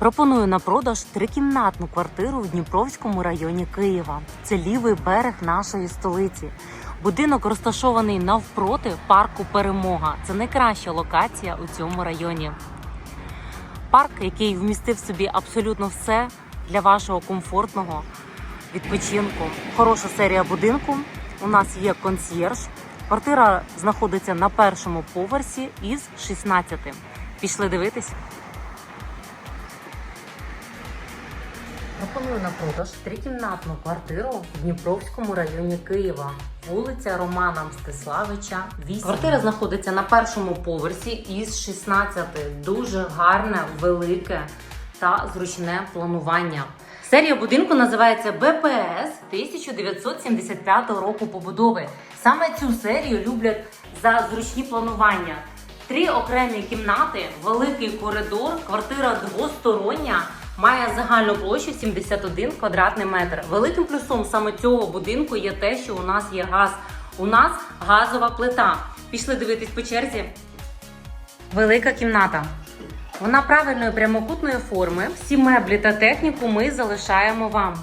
Пропоную на продаж трикімнатну квартиру в Дніпровському районі Києва. Це лівий берег нашої столиці. Будинок розташований навпроти парку Перемога. Це найкраща локація у цьому районі. Парк, який вмістив в собі абсолютно все для вашого комфортного відпочинку. Хороша серія будинку. У нас є консьєрж. Квартира знаходиться на першому поверсі із 16. Пішли дивитись. Пропоную на продаж трикімнатну квартиру в Дніпровському районі Києва, вулиця Романа Мстиславича, 8. Квартира знаходиться на першому поверсі із 16. Дуже гарне, велике та зручне планування. Серія будинку називається БПС 1975 року побудови. Саме цю серію люблять за зручні планування. Три окремі кімнати, великий коридор, квартира двостороння. Має загальну площу 71 квадратний метр. Великим плюсом саме цього будинку є те, що у нас є газ. У нас газова плита. Пішли дивитись по черзі. Велика кімната. Вона правильної прямокутної форми. Всі меблі та техніку ми залишаємо вам.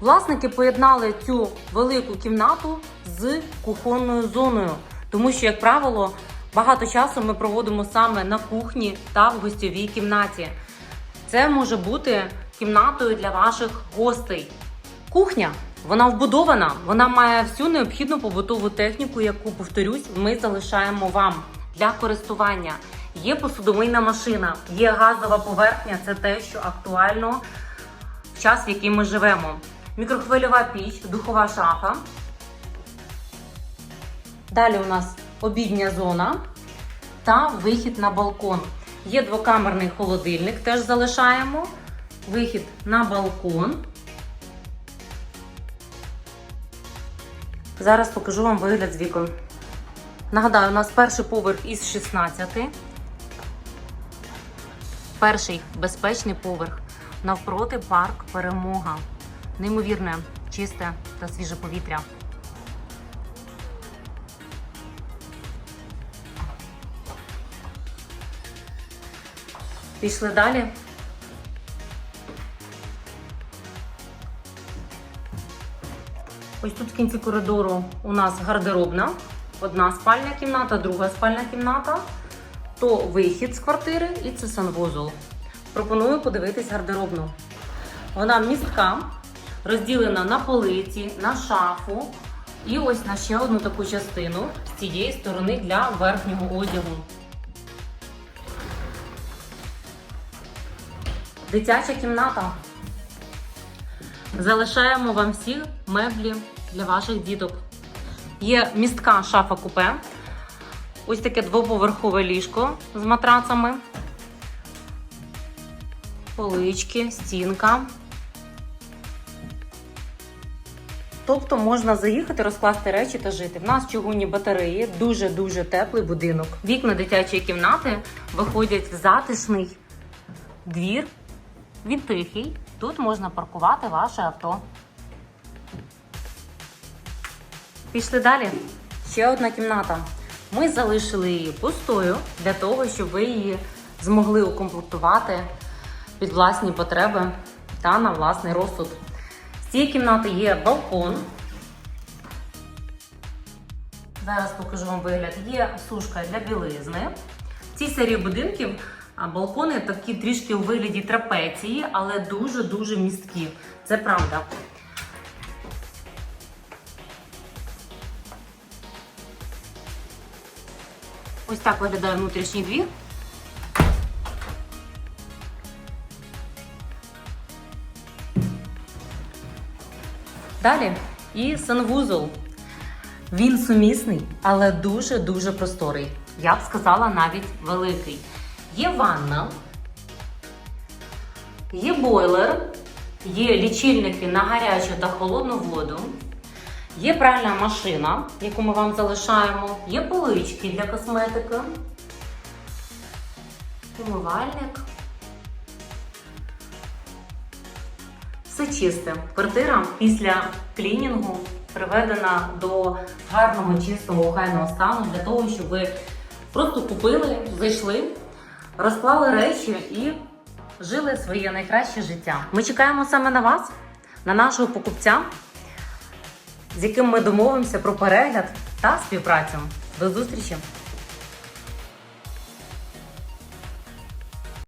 Власники поєднали цю велику кімнату з кухонною зоною, тому що, як правило, багато часу ми проводимо саме на кухні та в гостьовій кімнаті. Це може бути кімнатою для ваших гостей. Кухня вона вбудована, вона має всю необхідну побутову техніку, яку, повторюсь, ми залишаємо вам для користування. Є посудомийна машина, є газова поверхня, це те, що актуально в час, в який ми живемо. Мікрохвильова піч, духова шафа. Далі у нас обідня зона та вихід на балкон. Є двокамерний холодильник, теж залишаємо. Вихід на балкон. Зараз покажу вам вигляд з вікон. Нагадаю, у нас перший поверх із 16. Перший безпечний поверх. Навпроти парк Перемога. Неймовірне, чисте та свіже повітря. Пішли далі. Ось тут в кінці коридору у нас гардеробна. Одна спальня кімната, друга спальня кімната. То вихід з квартири і це санвузол. Пропоную подивитись гардеробну. Вона містка, розділена на полиці, на шафу. І ось на ще одну таку частину з цієї сторони для верхнього одягу. Дитяча кімната. Залишаємо вам всі меблі для ваших діток. Є містка шафа купе. Ось таке двоповерхове ліжко з матрацами. Полички, стінка. Тобто можна заїхати, розкласти речі та жити. В нас чугунні батареї, дуже-дуже теплий будинок. Вікна дитячої кімнати виходять в затишний двір. Він тихий. Тут можна паркувати ваше авто. Пішли далі. Ще одна кімната. Ми залишили її пустою для того, щоб ви її змогли укомплектувати під власні потреби та на власний розсуд. З цієї кімнати є балкон. Зараз покажу вам вигляд. Є сушка для білизни. В цій серії будинків балкони такі трішки у вигляді трапеції, але дуже-дуже місткі. Це правда. Ось так виглядає внутрішній двір. Далі і санвузол. Він сумісний, але дуже-дуже просторий. Я б сказала навіть великий. Є ванна, є бойлер, є лічильники на гарячу та холодну воду, є пральна машина, яку ми вам залишаємо, є полички для косметики, умивальник. Все чисте. Квартира після клінінгу приведена до гарного, чистого, охайного стану для того, щоб ви просто купили, зайшли, розклали речі і жили своє найкраще життя. Ми чекаємо саме на вас, на нашого покупця, з яким ми домовимося про перегляд та співпрацю. До зустрічі!